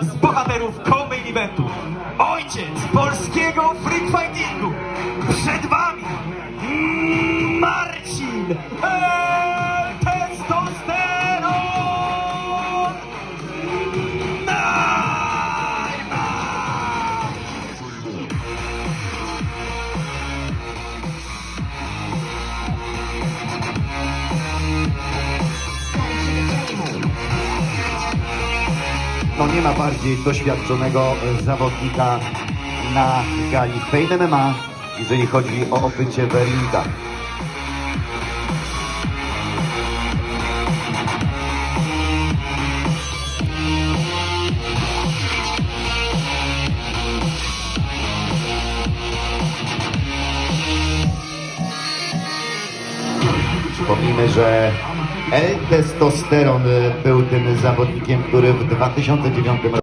z bohaterów co-main eventu. Ojciec polskiego freak fightingu. Przed wami Marcin No nie ma bardziej doświadczonego e, zawodnika na gali Fame MMA, jeżeli chodzi o obycie Berlinga. Przypomnijmy, że L-testosteron był tym zawodnikiem, który w 2009 roku